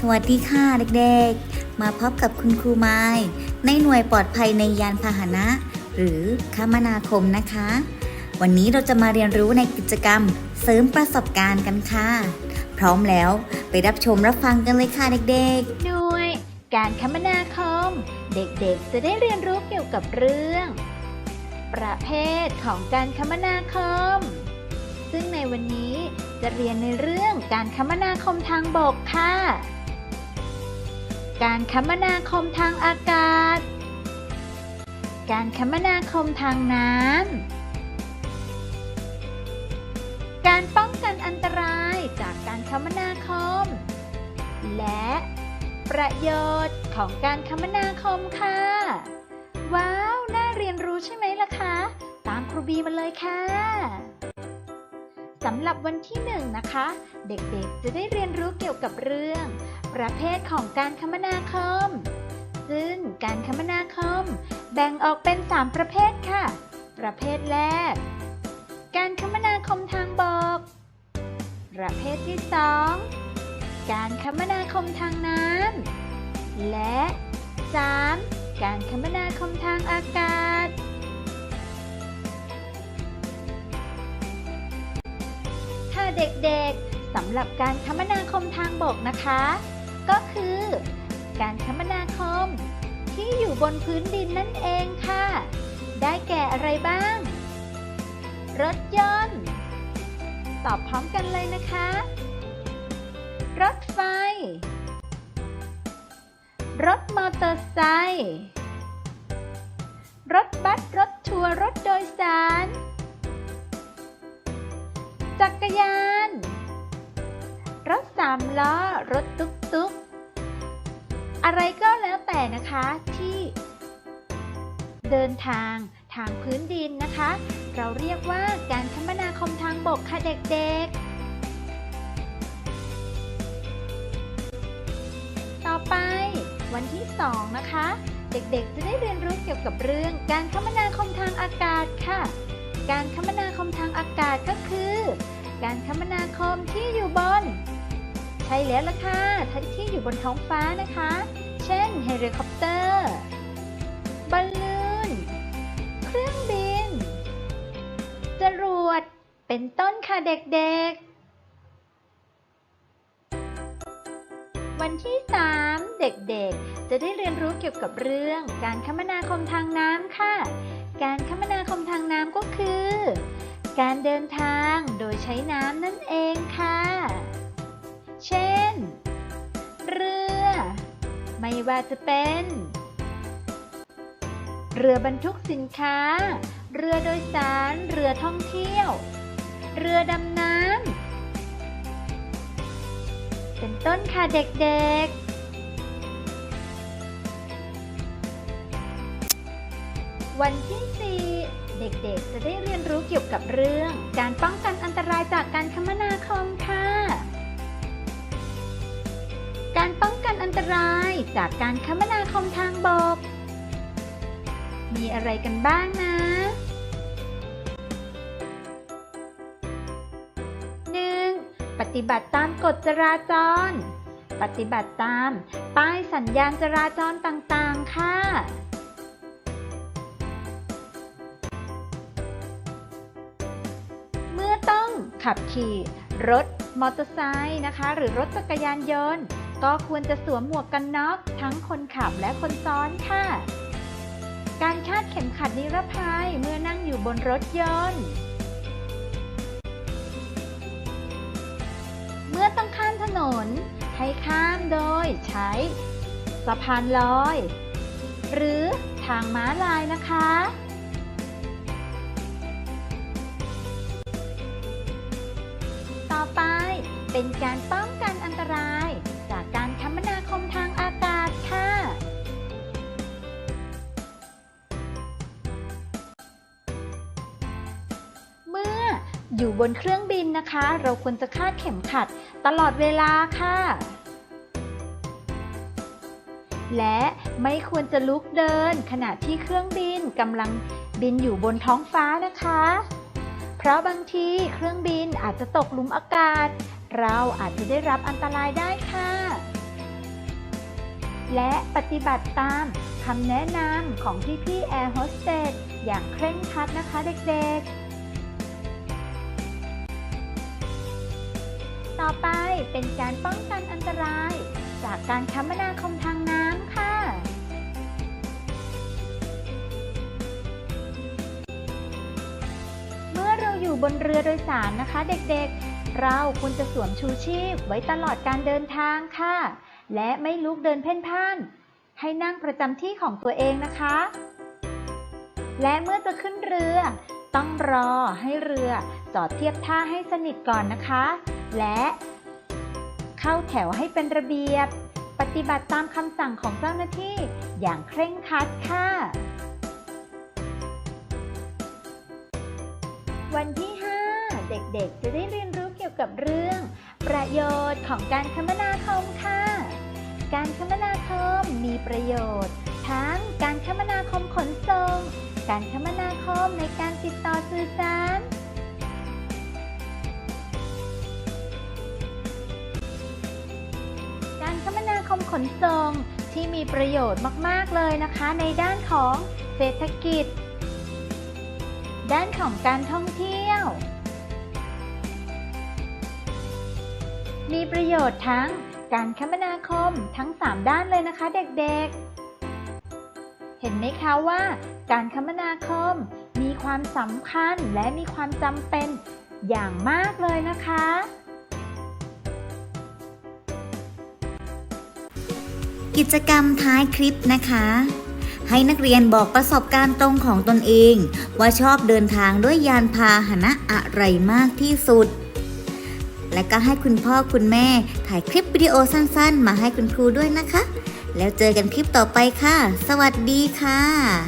สวัสดีค่ะเด็กๆ มาพบกับคุณครูไม้ในหน่วยปลอดภัยในยานพาหนะ หรือคมนาคมนะคะ วันนี้เราจะมาเรียนรู้ในกิจกรรมเสริมประสบการณ์กันค่ะ พร้อมแล้วไปรับชมรับฟังกันเลยค่ะเด็กหน่วย การคมนาคม เด็กๆ จะได้เรียนรู้เกี่ยวกับเรื่อง ประเภทของการคมนาคม ซึ่งในวันนี้จะเรียนในเรื่องการคมนาคมทางบกค่ะ การคมนาคมทางอากาศ การคมนาคมทางน้ำ การป้องกันอันตรายจากการคมนาคม และประโยชน์ของการคมนาคมค่ะ ว้าว น่าเรียนรู้ใช่ไหมล่ะคะ ตามครูบีมาเลยค่ะสำหรับวันที่หนึ่งนะคะ เด็กๆ จะได้เรียนรู้เกี่ยวกับเรื่อง ประเภทของการคมนาคม ซึ่งการคมนาคม แบ่งออกเป็น 3 ประเภทค่ะ ประเภทแรก การคมนาคมทางบก ประเภทที่ 2 การคมนาคมทางน้ำ และ 3. การคมนาคมทางอากาศค่ะเด็กๆสำหรับการคมนาคมทางบกนะคะ ก็คือ การคมนาคม ที่อยู่บนพื้นดินนั่นเองค่ะ ได้แก่อะไรบ้าง รถยนต์ ตอบพร้อมกันเลยนะคะ รถไฟ รถมอเตอร์ไซค์รถบัสรถทัวร์รถโดยสาร จักรยาน รถสามล้อ รถ อะไรก็แล้วแต่นะคะที่เดินทางทางพื้นดินนะคะ เราเรียกว่าการคมนาคมทางบกค่ะเด็กๆ ต่อไปวันที่ 2 นะคะ เด็กๆ จะได้เรียนรู้เกี่ยวกับเรื่อง การคมนาคมทางอากาศค่ะ การคมนาคมทางอากาศก็คือ การคมนาคมที่อยู่บน ใช่แล้วล่ะค่ะที่อยู่บนท้องฟ้านะคะ เช่นเฮลิคอปเตอร์บอลลูน เครื่องบิน จรวด เป็นต้นค่ะเด็กๆ วันที่ 3 เด็กๆ จะได้เรียนรู้เกี่ยวกับเรื่องการคมนาคมทางน้ำค่ะ การคมนาคมทางน้ำก็คือ การเดินทางโดยใช้น้ำนั่นเองค่ะ เช่น ไม่ว่าจะเป็น เรือบรรทุกสินค้า เรือโดยสาร เรือท่องเที่ยว เรือดำน้ำ เป็นต้นค่ะเด็กๆวันที่ 4 เด็กๆ จะได้เรียนรู้เกี่ยวกับเรื่อง การป้องกันอันตรายจากการคมนาคมค่ะ การอันอันตรายจากการคมนาคมทางบก มีอะไรกันบ้างนะ 1. ปฏิบัติตามกฎจราจร ปฏิบัติตามป้ายสัญญาณจราจรต่างๆ ค่ะ เมื่อต้องขับขี่รถมอเตอร์ไซค์นะคะ หรือรถจักรยานยนต์ ก็ควรจะสวมหมวกกันน็อกทั้งคนขับและคนซ้อนค่ะ การคาดเข็มขัดนิรภัยเมื่อนั่งอยู่บนรถยนต์ เมื่อต้องข้ามถนน ให้ข้ามโดยใช้สะพานลอย หรือทางม้าลายนะคะ ต่อไปเป็นการป้องกันอันตราย อยู่บนเครื่องบินนะคะ เราควรจะคาดเข็มขัดตลอดเวลาค่ะ และไม่ควรจะลุกเดิน ขณะที่เครื่องบินกำลังบินอยู่บนท้องฟ้านะคะ เพราะบางทีเครื่องบินอาจจะตกหลุมอากาศ เราอาจจะได้รับอันตรายได้ค่ะ และปฏิบัติตามคำแนะนำของพี่ๆแอร์โฮสเตสอย่างเคร่งครัดนะคะเด็กๆ อไปเป็นการป้องกันอันตราย จากการคมนาคมทางน้ำค่ะ เมื่อเราอยู่บนเรือโดยสารนะคะเด็กๆ เราควรจะสวมชูชีพไว้ตลอดการเดินทางค่ะ และไม่ลุกเดินเพ่นพ่าน ให้นั่งประจำที่ของตัวเองนะคะ และเมื่อจะขึ้นเรือ ต้องรอให้เรือจอดเทียบท่าให้สนิทก่อนนะคะ และ เข้าแถวให้เป็นระเบียบ ปฏิบัติตามคำสั่งของเจ้าหน้าที่อย่างเคร่งครัดค่ะ วันที่ 5 เด็กๆ จะได้เรียนรู้เกี่ยวกับเรื่อง ประโยชน์ของการคมนาคมค่ะ การคมนาคมมีประโยชน์ ทั้งการคมนาคมขนส่ง การคมนาคมในการติดต่อสื่อสารการ คมนาคมขนส่งที่มีประโยชน์มาก ๆ เลยนะคะ ในด้านของเศรษฐกิจ ด้านของการท่องเที่ยว มีประโยชน์ทั้งการคมนาคมทั้ง 3 ด้านเลยนะคะเด็กๆ เห็นไหมคะว่า การคมนาคมมีความสำคัญและมีความจำเป็นอย่างมากเลยนะคะ กิจกรรมท้ายคลิปนะคะ ให้นักเรียนบอกประสบการณ์ตรงของตนเอง ว่าชอบเดินทางด้วยยานพาหนะอะไรมากที่สุด และก็ให้คุณพ่อคุณแม่ถ่ายคลิปวิดีโอสั้นๆ มาให้คุณครูด้วยนะคะ แล้วเจอกันคลิปต่อไปค่ะ สวัสดีค่ะ